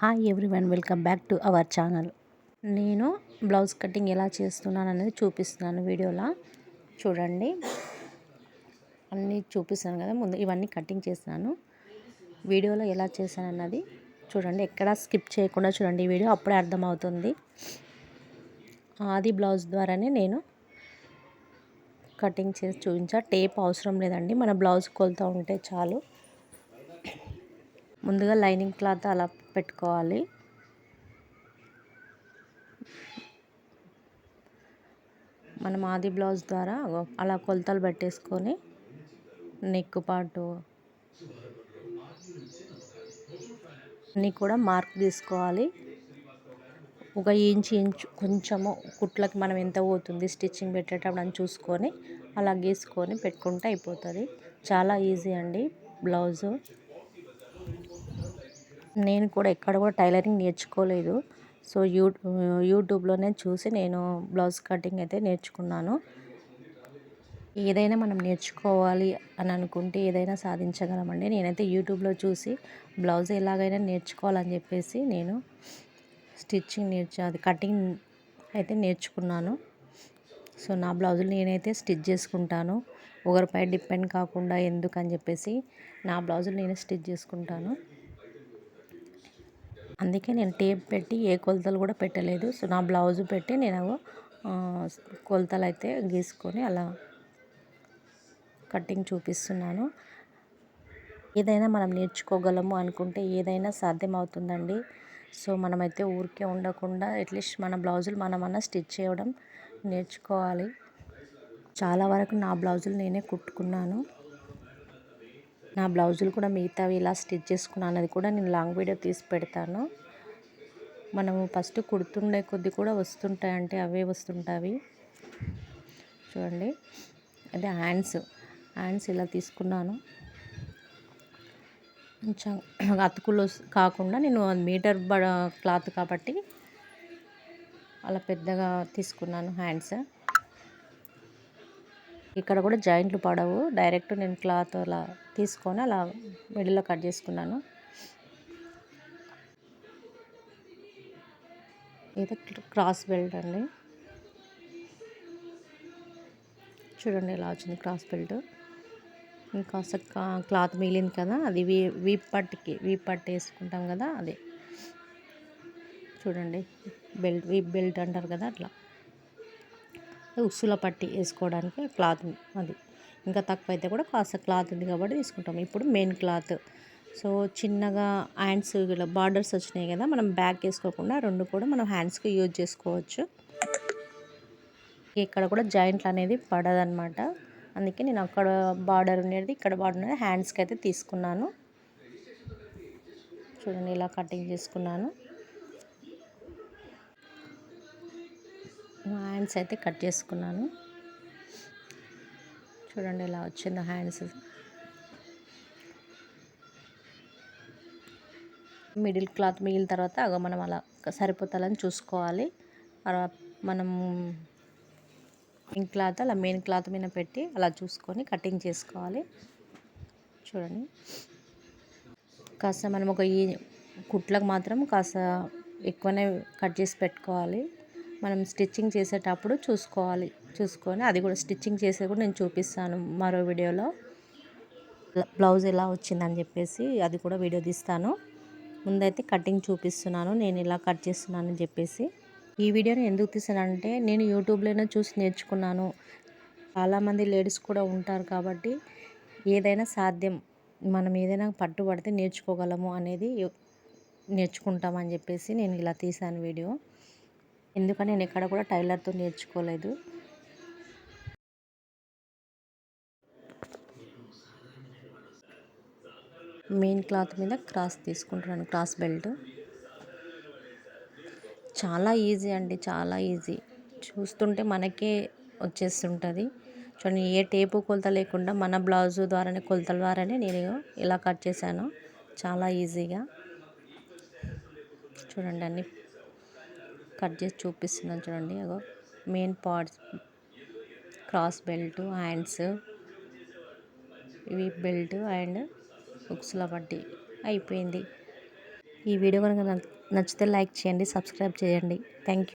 Hi everyone welcome back to our channel. నేను blouse cutting ఎలా చేస్తున్నాను అనేది చూపిస్తున్నాను వీడియోలో. చూడండి. అన్నీ చూపిస్తాను కదా ముందు ఇవన్నీ కటింగ్ చేస్తున్నాను. వీడియోలో ఎలా చేశాను అన్నది చూడండి. ఎక్కడ స్కిప్ చేయకుండా చూడండి ఈ వీడియో అప్పుడే అర్థమవుతుంది. ఆది బ్లౌజ్ ద్వారానే నేను కటింగ్ చేసి చూపించా. టేప్ అవసరం లేదండి. మన బ్లౌజ్ కొలత ఉంటే చాలు. ముందుగా లైనింగ్ క్లాత్ అలా పెట్టుకోవాలి. మనం ఆది బ్లౌజ్ ద్వారా అలా కొలతలు పెట్టేసుకొని నెక్ పాటు అన్నీ కూడా మార్క్ తీసుకోవాలి. ఒక ఇంచు ఇంచు కొంచెము కుట్లకి మనం ఎంత పోతుంది స్టిచ్చింగ్ పెట్టేటప్పుడు అని చూసుకొని అలా గీసుకొని పెట్టుకుంటే అయిపోతుంది. చాలా ఈజీ అండి బ్లౌజు. నేను కూడా ఎక్కడ కూడా టైలరింగ్ నేర్చుకోలేదు. సో యూ యూట్యూబ్లోనే చూసి నేను బ్లౌజ్ కటింగ్ అయితే నేర్చుకున్నాను. ఏదైనా మనం నేర్చుకోవాలి అని అనుకుంటే ఏదైనా సాధించగలమండి. నేనైతే యూట్యూబ్లో చూసి బ్లౌజ్ ఎలాగైనా నేర్చుకోవాలని చెప్పేసి నేను స్టిచ్చింగ్ నేర్చు అది కటింగ్ అయితే నేర్చుకున్నాను. సో నా బ్లౌజులు నేనైతే స్టిచ్ చేసుకుంటాను. ఒకరిపై డిపెండ్ కాకుండా ఎందుకని చెప్పేసి నా బ్లౌజులు నేనే స్టిచ్ చేసుకుంటాను. అందుకే నేను టేప్ పెట్టి ఏ కొలతలు కూడా పెట్టలేదు. సో నా బ్లౌజ్ పెట్టి నేను కొలతలు అయితే గీసుకొని అలా కటింగ్ చూపిస్తున్నాను. ఏదైనా మనం నేర్చుకోగలము అనుకుంటే ఏదైనా సాధ్యమవుతుందండి. సో మనమైతే ఊరికే ఉండకుండా అట్లీస్ట్ మన బ్లౌజులు మనమన్నా స్టిచ్ చేయడం నేర్చుకోవాలి. చాలా వరకు నా బ్లౌజులు నేనే కుట్టుకున్నాను. నా బ్లౌజులు కూడా మిగతావి ఇలా స్టిచ్ చేసుకున్నాను. అది కూడా నేను లాంగ్ వీడియో తీసి పెడతాను. మనము ఫస్ట్ కుడుతుండే కొద్ది కూడా వస్తుంటాయి అంటే అవే వస్తుంటాయి చూడండి. అదే హ్యాండ్స్. హ్యాండ్స్ ఇలా తీసుకున్నాను. కొంచెం అతుకులు కాకుండా నేను మీటర్ బ క్లాత్ కాబట్టి అలా పెద్దగా తీసుకున్నాను హ్యాండ్స్. ఇక్కడ కూడా జాయింట్లు పడవు. డైరెక్ట్ నేను క్లాత్ అలా తీసుకొని అలా మిడిల్లో కట్ చేసుకున్నాను. ఇది క్రాస్ బెల్ట్ అండి. చూడండి ఎలా వచ్చింది క్రాస్ బెల్ట్. ఇంకా క్లాత్ మిగిలింది కదా అది వీ వీప్ పట్టుకి వీప్ పట్టు వేసుకుంటాం కదా అదే. చూడండి బెల్ట్ వీప్ బెల్ట్ అంటారు కదా అట్లా. ఉసుల పట్టి వేసుకోవడానికి క్లాత్ అది. ఇంకా తక్కువ అయితే కూడా కాస్త క్లాత్ ఉంది కాబట్టి తీసుకుంటాం. ఇప్పుడు మెయిన్ క్లాత్. సో చిన్నగా హ్యాండ్స్ ఇలా బార్డర్స్ వచ్చినాయి కదా మనం బ్యాక్ వేసుకోకుండా రెండు కూడా మనం హ్యాండ్స్కి యూజ్ చేసుకోవచ్చు. ఇక్కడ కూడా జాయింట్లు అనేది పడదనమాట అందుకే నేను అక్కడ బార్డర్ ఉండేది ఇక్కడ బార్డర్ ఉండేది హ్యాండ్స్కి అయితే తీసుకున్నాను. చూడండి ఇలా కటింగ్ చేసుకున్నాను. హ్యాండ్స్ అయితే కట్ చేసుకున్నాను. చూడండి ఇలా వచ్చింది హ్యాండ్స్ మిడిల్ క్లాత్ మిగిలిన తర్వాత అగో మనం అలా సరిపోతాలని చూసుకోవాలి. మనం మెయిన్ క్లాత్ అలా మెయిన్ క్లాత్ మీద పెట్టి అలా చూసుకొని కటింగ్ చేసుకోవాలి. చూడండి. కాస్త మనం ఒక ఈ కుట్లకు మాత్రం కాస్త ఎక్కువనే కట్ చేసి పెట్టుకోవాలి. మనం స్టిచ్చింగ్ చేసేటప్పుడు చూసుకోవాలి. చూసుకొని అది కూడా స్టిచ్చింగ్ చేసేది కూడా నేను చూపిస్తాను మరో వీడియోలో. బ్లౌజ్ ఎలా వచ్చిందని చెప్పేసి అది కూడా వీడియో తీస్తాను. ముందైతే కటింగ్ చూపిస్తున్నాను. నేను ఇలా కట్ చేస్తున్నాను అని చెప్పేసి. ఈ వీడియోని ఎందుకు తీసానంటే నేను యూట్యూబ్లోనే చూసి నేర్చుకున్నాను. చాలామంది లేడీస్ కూడా ఉంటారు కాబట్టి ఏదైనా సాధ్యం మనం ఏదైనా పట్టుబడితే నేర్చుకోగలము అనేది నేర్చుకుంటామని చెప్పేసి నేను ఇలా తీసాను వీడియో. ఎందుకని నేను ఎక్కడ కూడా టైలర్తో నేర్చుకోలేదు. మెయిన్ క్లాత్ మీద క్రాస్ తీసుకుంటున్నాను క్రాస్ బెల్ట్. చాలా ఈజీ అండి చాలా ఈజీ. చూస్తుంటే మనకే వచ్చేస్తుంటుంది. చూడండి ఏ టేపు కొలత లేకుండా మన బ్లౌజు ద్వారానే కొలతల ద్వారానే నేను ఇలా కట్ చేశాను. చాలా ఈజీగా. చూడండి అన్ని కట్ చేసి చూపిస్తున్నాను చూడండి. అగో main parts cross belt hands ఇవి బెల్ట్ అండ్ బుక్స్ల బట్టి అయిపోయింది. ఈ వీడియో కనుక నచ్చితే లైక్ చేయండి సబ్స్క్రైబ్ చేయండి. Thank you